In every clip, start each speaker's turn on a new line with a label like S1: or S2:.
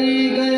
S1: ಗಾರಿ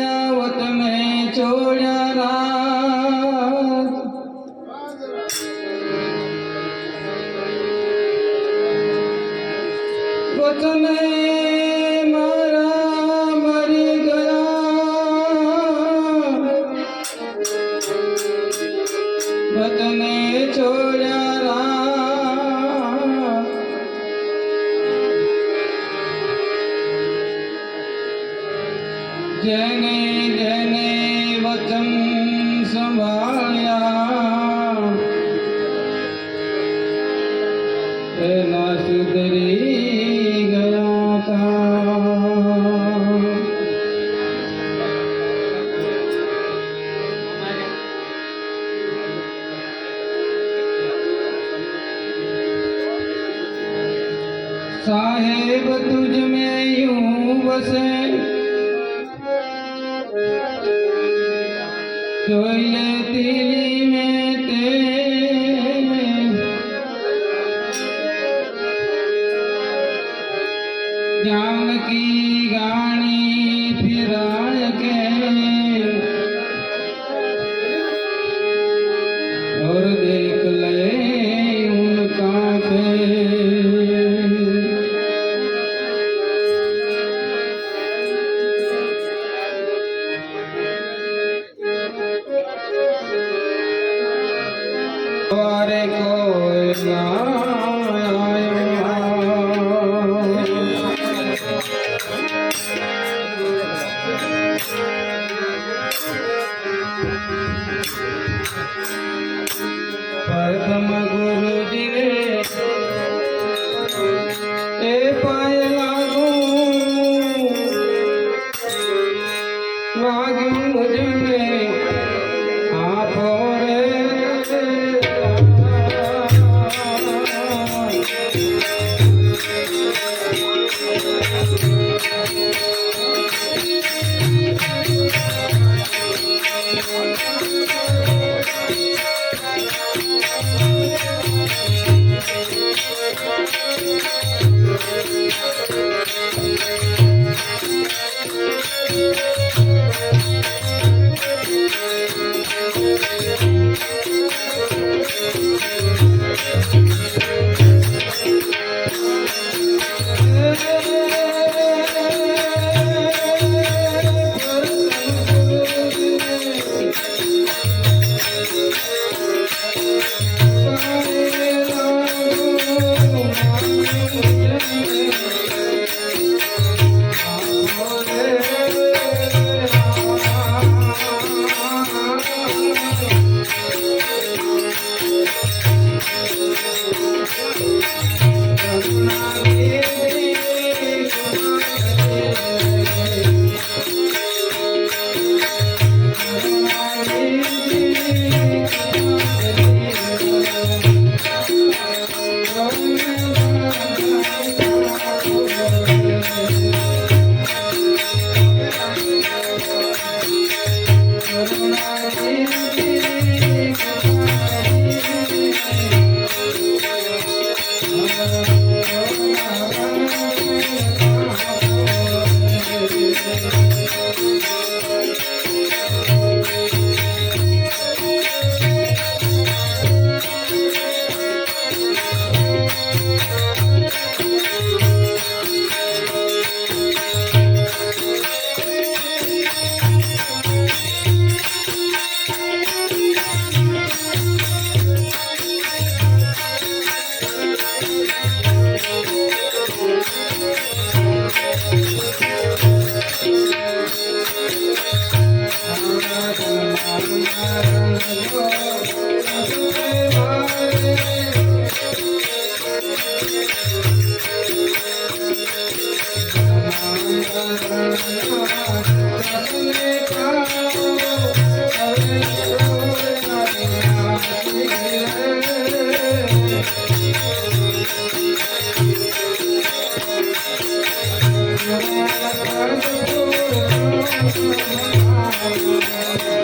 S1: साहेब तुझ में यूं बसे तो ये করে কই Música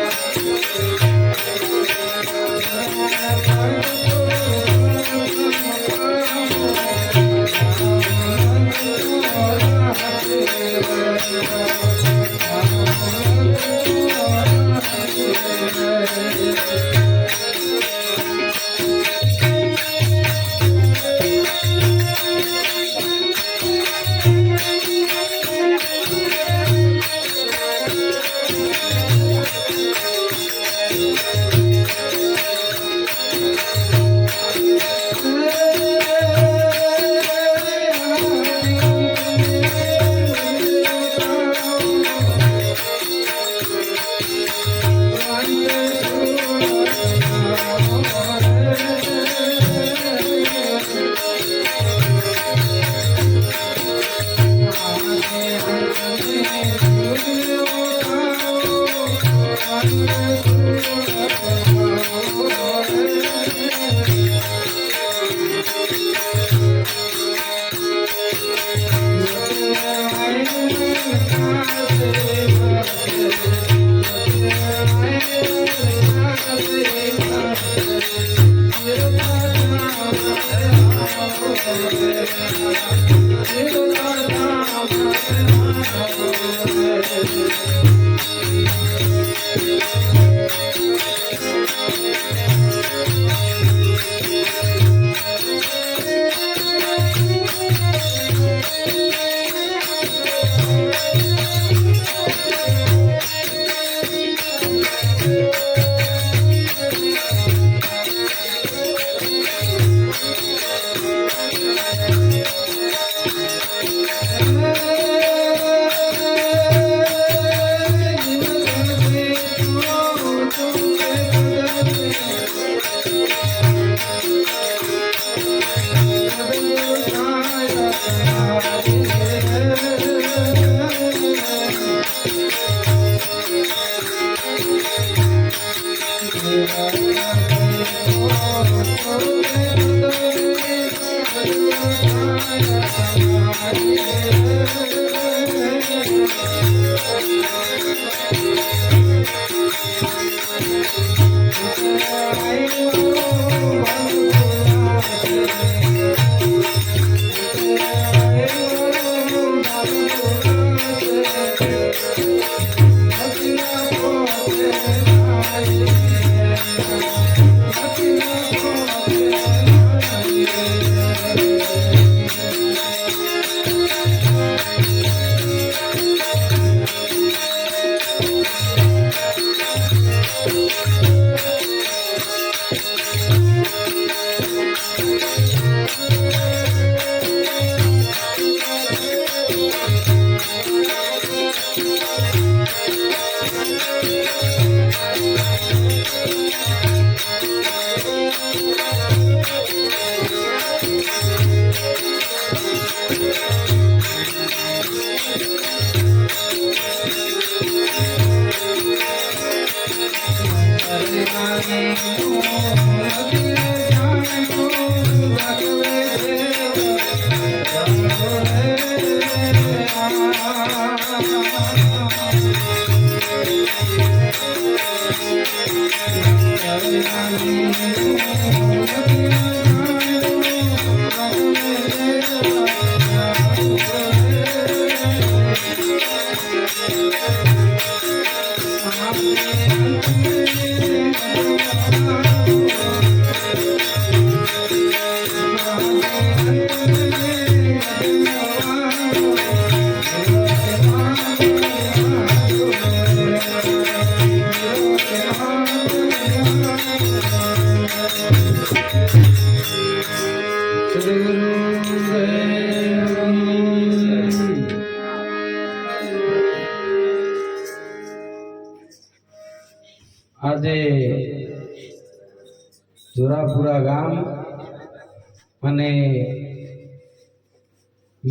S1: આજે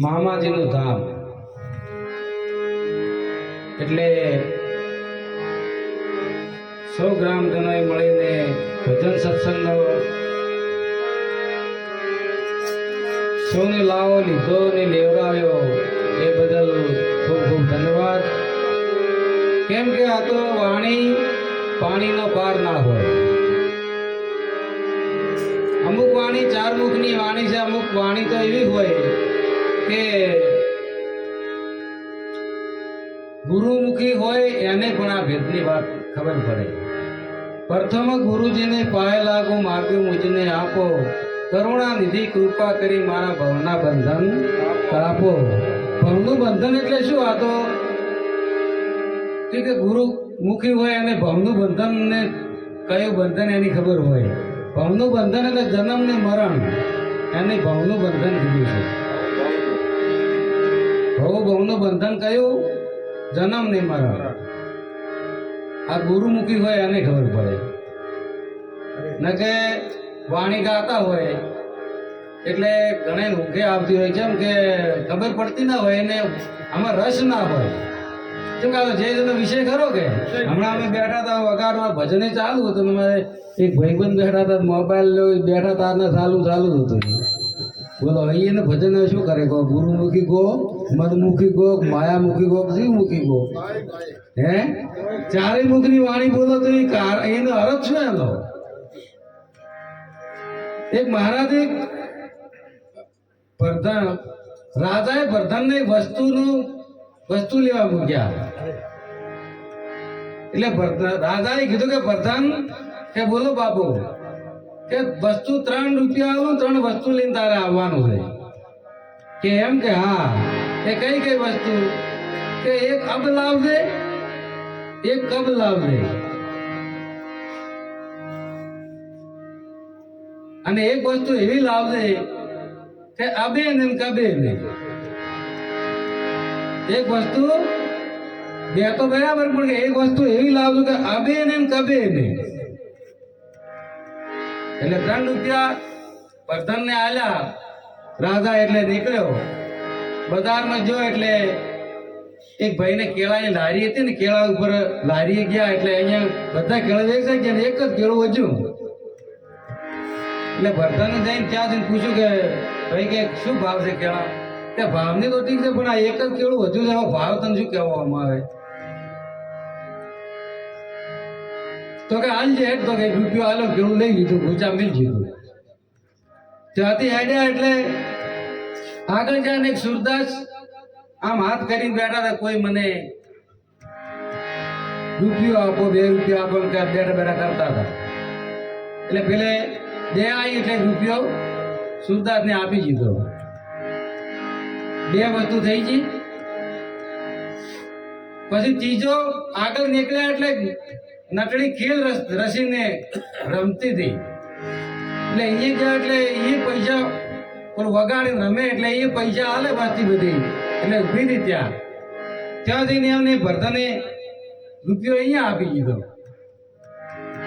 S1: મામાજીનું ધામ. એટલે સૌ ગ્રામજનોએ મળીને ભજન સત્સંગનો સૌને લાવો, લીધો ને લેવડાવ્યો. એ બદલ ખૂબ ખૂબ ધન્યવાદ. કેમ કે આ તો વાણી પાણીનો પાર ના હોય. અમુક વાણી ચાર મુખની વાણી છે, અમુક વાણી તો એવી હોય કે ગુરુમુખી હોય એને પણ આ ભેદની વાત ખબર પડે. પ્રથમ ગુરુજીને પાય લાગુ માગ્યું મુજને આપો. કરુણા નિધિ, કૃપા કરી મારા ભવના બંધન કાપો ભવનું બંધન એટલે શું? આ તો કે ગુરુ મુખી હોય અને ભવનું બંધન ને કયું બંધન એની ખબર હોય? ભવનું બંધન એટલે જન્મ ને મરણ. એને ભવનું બંધન કીધું છે. ભવ ભવનું બંધન કયું? જન્મ ને મરણ આ ગુરુમુખી હોય એને ખબર પડે. ન કે વાણી ગાતા હોય. એટલે ઘણે ઊંઘે આવતી હોય કેમ કે ખબર પડતી ના હોય એને આમાં રસ ના હોય. શું કહો, જે તમે વિષય ખરો કે? હમણાં અમે બેઠા હતા વગાડમાં ભજને ચાલુ હતું ને અમારે એક ભાઈબંધ બેઠા હતા, મોબાઈલ બેઠા હતા ને ચાલુ ચાલુ હતું. બોલો અહીંયા ભજન શું કરે? કહો ગુરુમુખી ગો મદમુખી ગો માયામુખી ગો શિવમુખી ગો? હે? ચારે મુખની વાણી બોલો તો એ એનો અર્થ શું એનો? એક મહારાજે પ્રધાન, રાજાએ પ્રધાનને વસ્તુનું, વસ્તુ લેવા મૂક્યા. એટલે રાજાએ કીધું કે પ્રધાન, કે બોલો બાપુ કે વસ્તુ ત્રણ રૂપિયા આવું, ત્રણ વસ્તુ લઈને તારે આવવાનું છે. કે એમ કે, હા. એ કઈ કઈ વસ્તુ? કે એક અબ લાવજે, એક કબ લાવજે. અને એક વસ્તુ એવી લાવજે કે અબે ને કબે ને. એક વસ્તુ બે તો બરાબર પણ એક વસ્તુ એવી લાવજો કે અબે ને કબે ને. એટલે ત્રણ રૂપિયા પ્રધાનને આલ્યા. રાજા એટલે નીકળ્યો. બજારમાં જો એટલે એક ભાઈને કેળાની લારી હતી ને, કેળા ઉપર લારીએ ગયા એટલે અહીંયા બધા કેળા વેચાઈ ગયા એક જ કેળું વધ્યું. એટલે ભરતાને જઈને ત્યાં જઈને પૂછ્યું કે, ભાઈ, કે શું ભાવ છે કેળા? કે ભાવની તો ઠીક છે, પણ આ એક જ કેળું વધ્યું છે ભાવ તને શું કહેવામાં આવે તો કે હાલ જે તો કે રૂપિયો હાલો કેળું લઈ લીધું ભૂચા મિલ જીધું ત્યાંથી હેડ્યા એટલે આગળ જાય ને એક સુરદાસ આમ હાથ કરીને બેઠા હતા, કોઈ મને રૂપિયો આપો, બે રૂપિયો આપો કે બેઠા બેઠા કરતા હતા. એટલે પેલે બે આવી એટલે રૂપિયો સુરદાસને આપી દીધો. બે વસ્તુ થઈ ગઈ. પછી ત્રીજો આગળ નીકળ્યા એટલે નટડી ખેલ રસ, રસીને રમતી હતી. એટલે અહીંયા ગયા એટલે એ પૈસા પણ વગાડીને રમે એટલે એ પૈસા હાલે પાછી બધી. એટલે ઊભી હતી ત્યાં. ત્યાં જઈને એમને ભરતાને રૂપિયો અહીંયા આપી દીધો.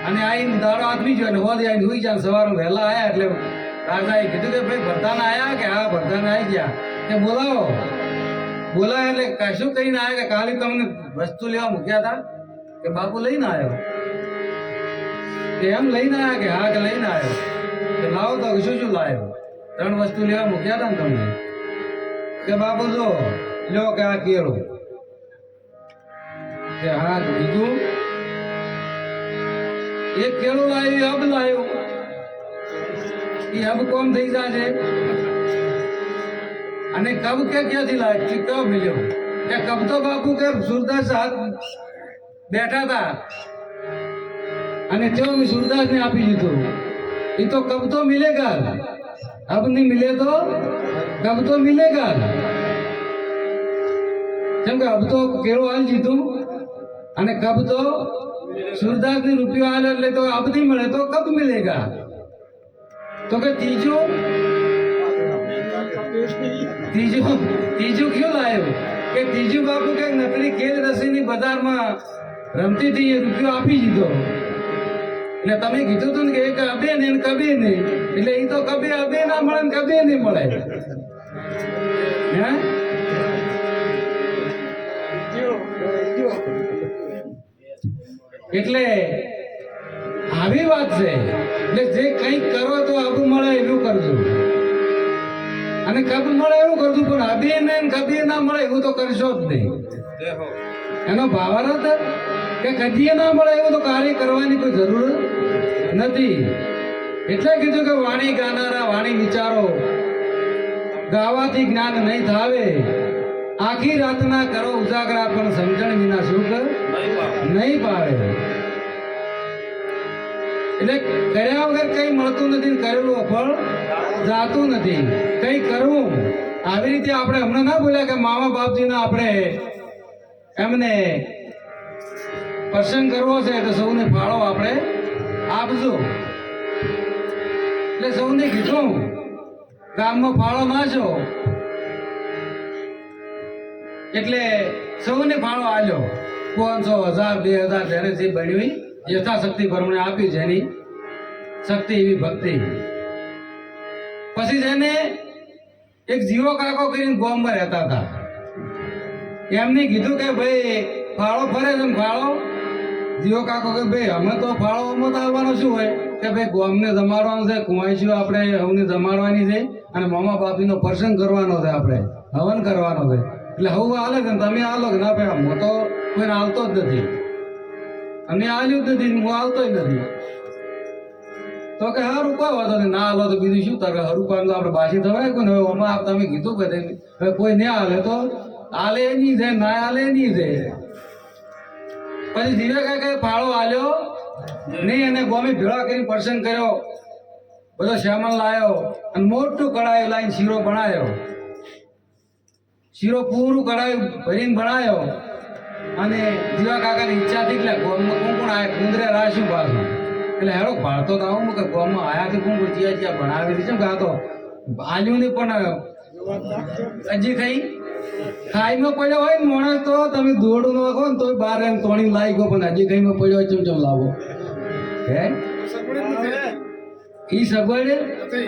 S1: અને આઈને દાડો આપી ગયો અને હોદ આઈને હોઈ જાય સવારે વહેલા આવ્યા એટલે રાજાએ કીધું કે ભાઈ, ભરતાના આયા કે? હા, ભરતાને આવી ગયા. કે બોલાવો. બોલાય એટલે કશું કરીને આવ્યા કે કાલે તમને વસ્તુ લેવા મૂક્યા હતા? કે બાપુ લઈને આવ્યો? કે એમ લઈને આવ્યા કે હા કે લઈને આવ્યો? કે લાવો તો શું શું લાવ્યો? ત્રણ વસ્તુ લેવા મૂક્યા હતા ને તમને? કે બાપુ જો, લ્યો કે આ કેળું. કે હા બીજું? એક કેળું લાવ્યું અબ લાવ્યું. એ અબ કોમ થઈ જાશે. અને કબ કે ક્યાંથી લાવ્યો? કબ મિલ્યો. કે કબ તો બાપુ કે સુરદાસ હાથ બેઠા હતા. અને તેઓ મેં સુરદાસને આપી દીધું. એ તો કબ તો મિલેગા. અબ નહીં મિલે તો કબ તો મિલેગા. કેમ કે અબ તો કેરો હાલ જીધું અને કબ તો સુરદાસની રૂપિયો હાલ એટલે તો અબ નહીં મળે, તો કબ મિલેગા? તો કે ત્રીજું? ત્રીજું ત્રીજું ક્યું લાવ્યું કે ત્રીજું બાપુ કે નકલી કેલ રસીની બજારમાં રમતી હતી એ રૂપિયો આપી દીધો. એટલે તમે કીધું હતું ને કે એક અબે ને કબે ને. એટલે એ તો કબે અબે ના મળે ને કબે નહીં મળે. હે? એટલે આવી વાત છે. એટલે જે કંઈક કરો તો આબુ મળે એવું કરજો. અને કબ મળે એવું કરજો પણ આબે ને કબે ના મળે એવું તો કરશો જ નહીં. એનો ભાવાર્થ કે કદીએ ના મળે એવું તો કાર્ય કરવાની કોઈ જરૂર નથી. એટલે કીધું કે વાણી ગાનારા વાણી વિચારો. ગાવાથી જ્ઞાન નહીં થાવે. આખી રાતના કરો ઉજાગરા, પણ સમજણ વિના સુખ નહીં પાવે એટલે કર્યા વગર કઈ મળતું નથી કરેલું ફળ જાતું નથી. કઈ કરવું. આવી રીતે આપણે હમણાં ના બોલ્યા કે મામા બાપજીના આપણે એમને પ્રસંગ કરવો છે તો સૌને ફાળો આપણે આપજો. એટલે સૌને કીધું, ગામનો ફાળો માજો એટલે સૌને ફાળો આલ્યો. પાંચસો હજાર, બે હજાર જેને જે બનવી યથાશક્તિ પ્રમાણે આપી જેની શક્તિ એવી ભક્તિ. પછી જેને એક જીવો કાકો કરીને ગોમમાં રહેતા હતા. એમને કીધું કે, ભાઈ, ફાળો ફરે છે ફાળો? જીવો કાકો કે ભાઈ, અમે તો ફાળો અમે તો આવવાનો શું હોય? કે ભાઈ, ગોમને જમાડવાનું છે, કુંવાઈશીઓ આપણે હવને જમાડવાની છે, અને મામા બાપીનો પ્રસંગ કરવાનો છે આપણે, હવન કરવાનો છે. એટલે હવું હાલે છે તમે હાલો કે ના ભાઈ, હું તો કોઈને હાલતો જ નથી. અમે હાલ્યું જ નથી હું હાલતો જ નથી. તો કે હારું રૂપા વાંધો ને ના હાલો તો બીજું શું તારે? હરું પાન તો આપણે બાસી થવાય કોને હવે આમાં તમે કીધું કે કોઈ નહીં હાલે તો આલે નહીં છે, ના આલે નહીં છે. પછી દિવ્યા કાકાએ ફાળો આલ્યો? નહીં, અને ગોમે ભેળા કરી પ્રસંગ કર્યો. બધો શ્યામલ લાયો અને મોટું કડાયું લાવીને શીરો ભણાયો શીરો પૂરું કડાયું ભરીને ભણાયો અને દીવા કાકાની ઈચ્છા થઈ એટલે ગોમમાં કોણ કોણ આયા કુંદરે રાશું પાછું. એટલે હેડો ભાળતો તો આવું કે ગોમમાં આયા કે કોણ કોણ જ્યાં જ્યાં ભણાવી કે આ આલ્યું નહીં પણ હજી કઈ? ખાઈમાં પડ્યો હોય ને માણસ તો તમે દોડું નાખો ને તોય બાર એમ તોણી લાવી ગયો પણ હજી કઈમાં પડ્યો હોય ચમ ચમ લાવો. હે? ઈ સગવડ?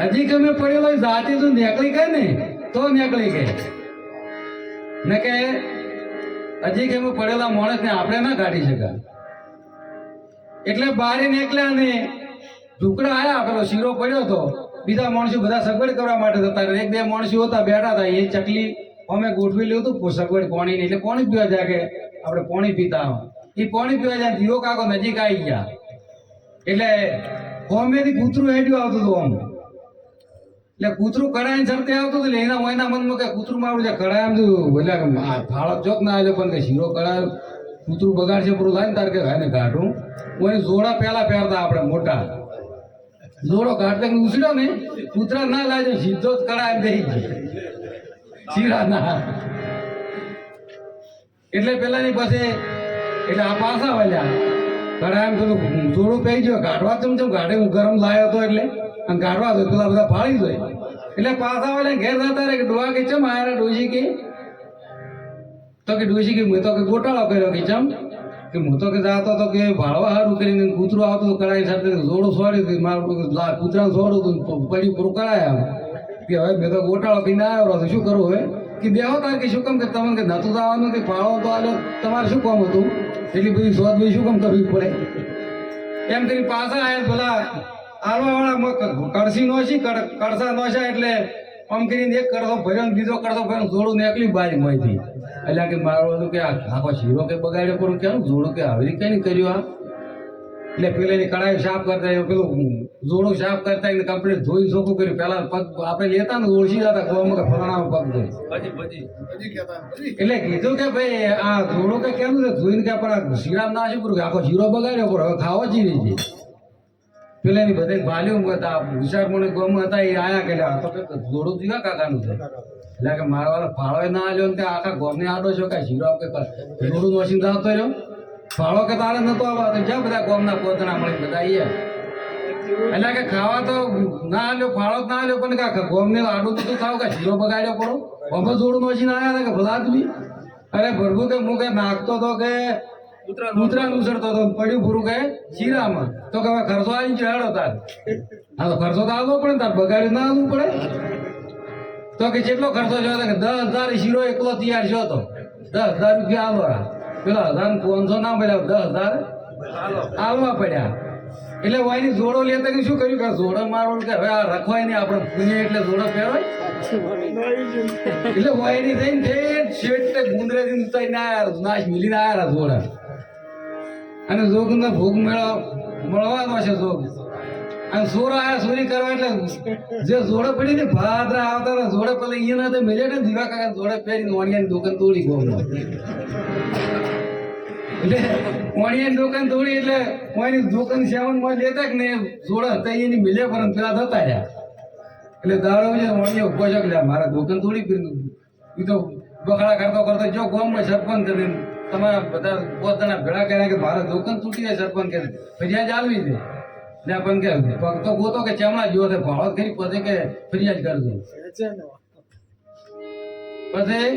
S1: હજી ગમે પડેલો જાતે જો નીકળી ગઈ ને, તો નીકળી ગઈ ને કે, હજી કેમ પડેલા માણસને આપણે ના કાઢી શકાય. એટલે બારે નીકળ્યા ને ઢુકડા આવ્યા પેલો શીરો પડ્યો તો. બીજા માણસો બધા સગવડ કરવા માટે હતા એક બે માણસો હતા, બેઠા હતા એ ચકલી અમે ગોઠવી લીધું હતું સગવડ પાણી એટલે પાણી પીવા જાય કે આપણે પાણી પીતા એ પાણી પીવા જાય દીવો કાકો નજીક આવી ગયા. એટલે હોમેથી કૂતરું હેડ્યું આવતું હતું આમ. એટલે કૂતરું કડાઈને ચડતે આવતું હતું એના મોયના મનમાં કે કૂતરું મારું કડાય આમ થયું એટલે ફાળો ચોક ના આવ્યો પણ કે શીરો કડાય કૂતરું બગાડશે પૂરું થાય ને તારે કે ભાઈને કાઢું. હું એની જોડા પહેલા પહેરતા આપણે મોટા. જોડો કાઢતા ઉછળ્યો ને કૂતરા ના લાગે, સીધો જ કડાય દઈ ગયો. શીરા ના એટલે પેલાની પાસે, એટલે આ પાસા વાલ્યા. કડાય એમ થોડું થોડું કહી ગયો. ગાઢવા ચમ ચમ ગાઢે હું ગરમ લાયો હતો એટલે. અને ગાઢવા તો પેલા બધા ફાળી દો. એટલે પાસા વાળા ઘેર જતા રે કે ડોવા કે ચમ આયા ડોજી કે? તો કે ડોજી કે, મેં તો કે ગોટાળો કર્યો કે ચમ? કે હું તો કે જાતો તો કે ભાળવા હારું કરીને કૂતરું આવતું કડાઈ સાથે જોડું છોડ્યું કે મારું કૂતરાને છોડું તો પડ્યું પૂરું કરાયા કે હવે મેં તો ગોટાળો પીને આવ્યો તો શું કરવું હવે? કે બેહો તાર કે શું કામ કે તમને કે નતું આવવાનું કે ફાળો તો આલો. તમારે શું કામ હતું? એટલી બધી શોધ બધી શું કામ કરવી પડે? એમ કરી પાછા આવ્યા પેલા આલવા વાળા કડસી નોશી કડ- કડસા નોશા એટલે આમ કરીને એક કરતો ભર્યો બીજો કરતો ભર્યો ને એકલી બારી માંથી એટલે કે મારું હતું કે આખો શીરો કે બગાડ્યો પણ કેમ જોડું કે આવી કઈ કર્યું આ? એટલે પેલી કડાઈ સાફ કરતા પેલું જોડું સાફ કરતા એને કમ્પ્લીટ ધોઈ ચોખ્ખું કર્યું. પેલા પગ આપણે લેતા ને ઓળખી જતા ગોમાં કે ફલાણા પગ ધોઈ. એટલે કીધું કે ભાઈ આ જોડું કે કેમ છે? ધોઈને કે પણ શીરા ના શું કર્યું કે આખો શીરો બગાડ્યો પણ હવે ખાવો જીવી છે પેલાની બધે ભાલ્યું હતા. વિશાળ મને ગમ હતા એ આયા કે આ તો કે જોડું જીવા કાકાનું છે? એટલે કે મારા વાળા ફાળો ના આલ્યો ને કે આખા ગોમને આડો છો કે શીરો કે જોડું નોસીને આવતો રહ્યો? ફાળો કે તારે નતો આવવા? તો જ્યાં બધા ગોમના પોતના મળી બધા અહીંયા એટલે કે ખાવા તો ના લ્યો ફાળો ના લ્યો પણ કાકા ગોમને આડું તો થાવ કે શીરો બગાડ્યો પડો ગમે જોડું નોસીને આયા હતા કે ભલા આદમી અરે પ્રભુ કે હું કે નાખતો તો કે કૂતરા ઉછળતો તો પડ્યું પૂરું કે શીરામાં. તો કે હવે ખર્ચો આવી ગયો તાર. હા તો ખર્ચો તો આવવો પડે તાર બગાડ્યું ના આવવું પડે. તો કે કેટલો ખર્ચો થયો કે દસ હજાર શીરો એકલો તૈયાર થયો તો. દસ હજાર રૂપિયા આલો પેલા હજાર પાંચસો ના મળ્યા દસ હજાર આલવા પડ્યા. એટલે વાયની જોડો લેતા કે શું કર્યું કે જોડો મારો કે હવે આ રખવાય નહીં આપણે પુણે એટલે જોડો પહેરવાય એટલે વાયની થઈને ઠેઠ છેટ ગુંદરે થી ઉતારીને આવ્યા નાશ મિલીને આવ્યા જોડા. અને જોગનો ભોગ મેળો મળવાનો છે જોગ. અને સોરો આયા સોરી કરવા એટલે જે જોડે પડી ને, ભાદરા આવતા હતા, જોડે પેલા અહીંયા ના મેલે ને દીવા કાકા જોડે પહેરીને વાણિયાની દુકાન તોડી ગયો એટલે કોણીએ દુકાન દોડી એટલે કોઈની દુકાન સેવનમાં લેતા કે ને જોડે હતા એની મિલે પર પેલા થતા રહ્યા. એટલે દાડો છે વણીએ ઊભો છે કે મારા દુકાન દોડી પીને એ તો બખાડા કરતો કરતો જો ગામમાં સરપંચ કરીને તમારા બધા પોતાના ભેળા કર્યા કે મારા દુકાન તૂટી જાય સરપંચ કે ફરિયાદ આવી દે ને પણ કે પગ તો ગોતો કે ચમડા જો છે ભાવ કરી પોતે કે ફરિયાદ કરજો પછી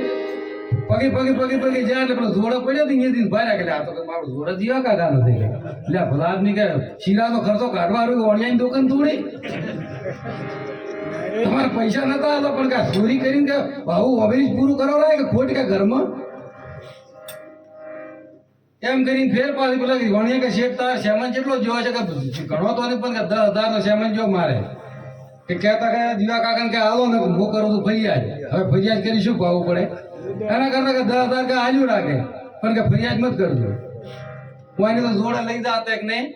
S1: પગી પગી પગી પગી જાય એટલે પેલો જોડો પડ્યો અહીંયાથી ભાઈ કે આ તો મારો જોડો જીવા કાકા નથી એટલે આ ભલા આદમી કે શીરાનો ખર્ચો કાઢવા આવ્યો ઓનલાઈન દુકાન તોડી? તમારે પૈસા નતા આલો પણ કે ચોરી કરીને કે ભાવ ઓવેરી પૂરું કરાવડાય કે ખોટ કે ઘરમાં? એમ કરીને ફેર પાછી પેલા વણિયા કે શેઠ, તાર સેમન જેટલો જોવા છે? કે ઘણો તો નહીં, પણ કે દસ હજાર નો સેમન જો મારે. કે કહેતા કે દીવા કાકા કે આલો ને મો કરું તો ફરિયાદ. હવે ફરિયાદ કરી શું ભાવવું પડે? એના કરતા કે દસ હજાર કે હાજુ રાખે. પણ કે ફરિયાદ મત કરજો. હું આની તો જોડે લઈ જતા કે નહીં.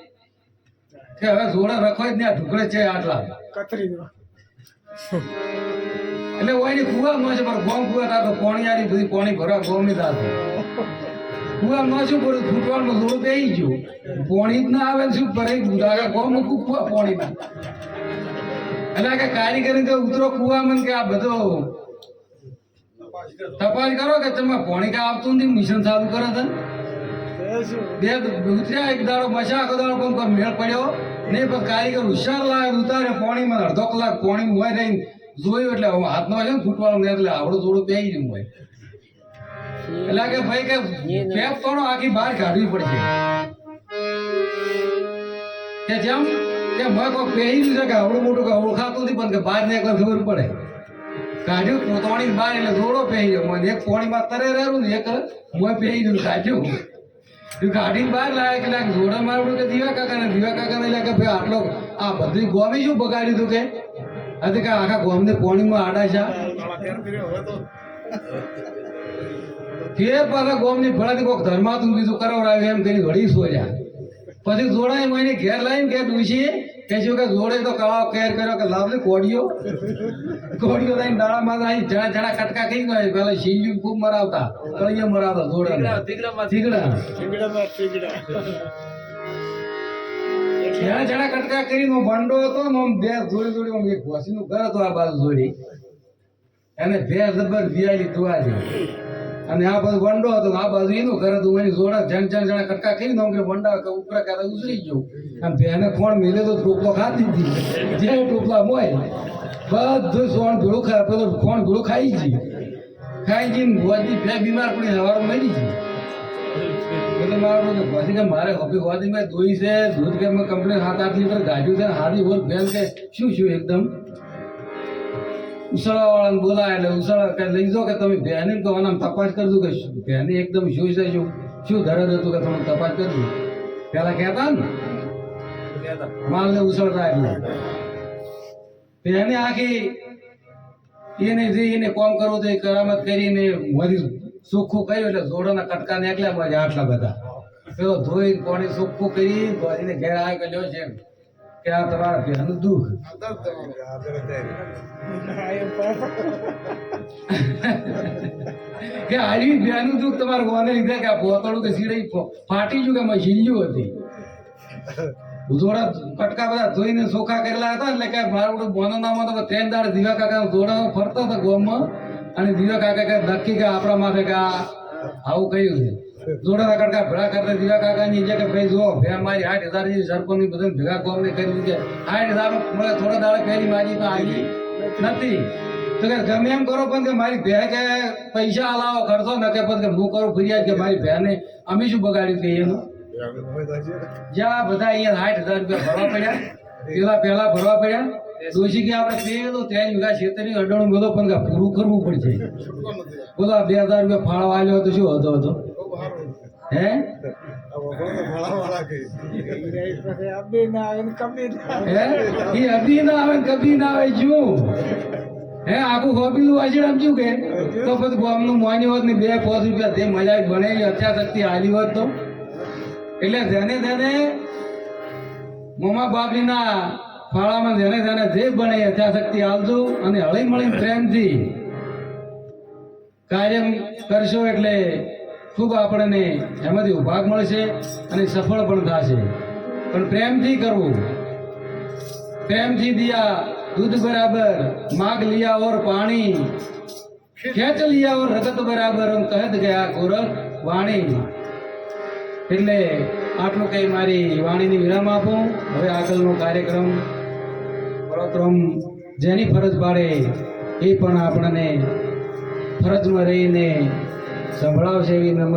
S1: કે હવે જોડે રખો જ નહીં ઢુકડે છે આટલા.
S2: કતરી
S1: એટલે ઓયની કુવા ન છે પણ ગોમ કુવા તા તો પોણી આરી બધી પોણી ભરવા ગોમની દાત કુવા ન શું પડ્યું? ફૂટવાનું થોડું બેહી ગયું. પાણી જ ના આવે શું ભરે ગુદાગા ગોમ કુવા પોણી ના એટલે કે કારીગરી કે ઉતરો મને કે આ બધો તપાસ કરો કે તમે પોણી કા આવતું નથી, મિશન ચાલુ કરો છે બે ઉતર્યા, એક દાડો મસા આખો દાડો પણ મેળ પડ્યો. નહીં, પણ કારીગર હુશાર લાવે ઉતારે પોણીમાં, અડધો કલાક પોણી હોય રહીને જોયું એટલે હાથમાં છે ને ફૂટવાનું એટલે આવડું થોડું પહેરી ગયું હોય. એટલે કે ભાઈ કે પેપ કોનો આખી બહાર કાઢવી પડશે. કે જેમ કે મેં કોઈ પહેરી છે કે આવડું મોટું કે ઓળખાતું નથી, પણ કે બહાર ને ખબર પડે. કાઢ્યું પોતવાણી બાર એટલે દોડો પહેરી ગયો. મને એક પોણીમાં તરે રહેલું ને એક મોય પહેરી ગયું કાઢ્યું. એ કાઢીને બહાર લાવે કે જોડા મારવું કે દીવા કાકા ને દીવા કાકા ને એટલે કે ભાઈ આટલો આ બધી ગોમી શું બગાડ્યું તું કે? હતી કે આખા ગોમને પોણીમાં આડા છે. ફેર પાછા ગોમની ફળાથી કોઈક ધર્માતું બીજું કરાવડાવ્યું એમ કરી વળી સોજા પછી જોડાય મહિને ઘેર લાવીને ઘેર ડૂસી કે કે જોડે તો કળાવ કેર કર્યો કે લાવલી કોડિયો કોડિયો લઈને દાડામાં અહીં જણા જણા કટકા કઈ ગયો પેલા શિવજી ખૂબ મરાવતા. કળીએ મરાવતા જોડે થીગડા જણા જણા કટકા કરીને હું ભંડો હતો ને આમ બે જોડી જોડી આમ એક ઘર હતો આ બાજુ જોડી. એને બે જબર દિયાળી તુવાજી અને આ બાજુ વંડો હતો, આ બાજુ એનું ઘર હતું, એની જોડા જણ જણ જણા કટકા કરી દઉં કે વંડા કે ઉપરા કારે ઉસરી ગયું. અને બેને ફોન મેલે તો ટોપલો ખાતી હતી. જે ટોપલા મોય, બધું સોણ ભીડું ખાય, પેલો ફોન ભીડું ખાઈ ગઈ ખાઈ ગઈ હોવાથી બે બીમાર પડી હવારો મરી ગઈ એટલે મારું કે મારે હોબી હોવાથી મેં દોઈ છે કે મેં કમ્પ્લેન સાત આઠ લીટર ગાઢ્યું છે હાથી ઓર બેન કે શું શું એકદમ? ઉસળા વાળાને બોલાય એટલે ઉસળા કે લઈ જાઓ કે તમે બેને તો આમ તપાસ કરજો કે શું એકદમ શું છે. શું શું હતું કે તમે તપાસ કરજો પેલા કહેતા ને? માલને ઉસળતા એટલે. બેને આખી એને જે એને કોમ કરવું તો કરામત કરીને મરી સુખું કર્યું એટલે જોડોના કટકા નીકળ્યા બાજુ આટલા બધા. પેલો ધોઈ પાણી સુખું કરી એને ઘેર આવે કે લ્યો છે કે આ તમારા બેનું દુઃખ. કે આવી બેનું દુઃખ તમારે ગોને લીધે કે આ કે સીડી ફાટી ગયું કે મશીન ઝીલ્યું હતી? થોડા કટકા બધા ધોઈને સોખા કરેલા હતા એટલે કે મારું બોનો નામ હતો ત્રણ દાડ દીવા કાકા દોડા ફરતા હતા ગોમમાં. અને દીવા કાકા કે નક્કી કે આપણા માથે કે આ આવું કહ્યું છે. જોડા કટકા ભેળા કરતા દીવા કાકાની જે કે ભાઈ જો ભે મારી આઠ હજારની સરપંચ બધા ભેગા કોમ ને કરી દીધે આઠ હજાર મળે થોડા દાડા પહેરી મારી તો આવી નથી. તો કે ગમે એમ કરો પણ કે મારી ભે કે પૈસા હલાવો કરશો ન કે પણ કે હું કરું ફરિયાદ કે મારી ભેને અમે શું બગાડ્યું કે એનું? જ્યાં બધા અહીંયા સાઠ હજાર રૂપિયા ભરવા પડ્યા પેલા પહેલા ભરવા પડ્યા. દોશી કે આપણે પેલું ત્રણ વીઘા ખેતરની અડણું બોલો પણ પૂરું કરવું પડશે. બોલો, આ બે હજાર રૂપિયા ફાળો આવ્યો તો શું હતો હતો? હે? ના ને ના તો ને એટલે જેને જેને મોમા બાપજીના ફાળામાં જેને જેને જે બને યથાશક્તિ આવજો અને હળી મળી પ્રેમથી કાર્ય કરશો એટલે ખૂબ આપણને એમાંથી ઉભાગ મળશે અને સફળ પણ થશે. પણ પ્રેમથી કરવું. પ્રેમથી દિયા, દૂધ બરાબર, માગ લિયા ઓર પાણી. ખેંચ લિયા ઓર રગત બરાબર એમ ગયા ગોરખ વાણી. એટલે આટલું કઈ મારી વાણીની વિરામ આપું. હવે આગળનો કાર્યક્રમ પરોક્રમ જેની ફરજ પાડે એ પણ આપણને ફરજમાં રહીને સંભળાવશે એવી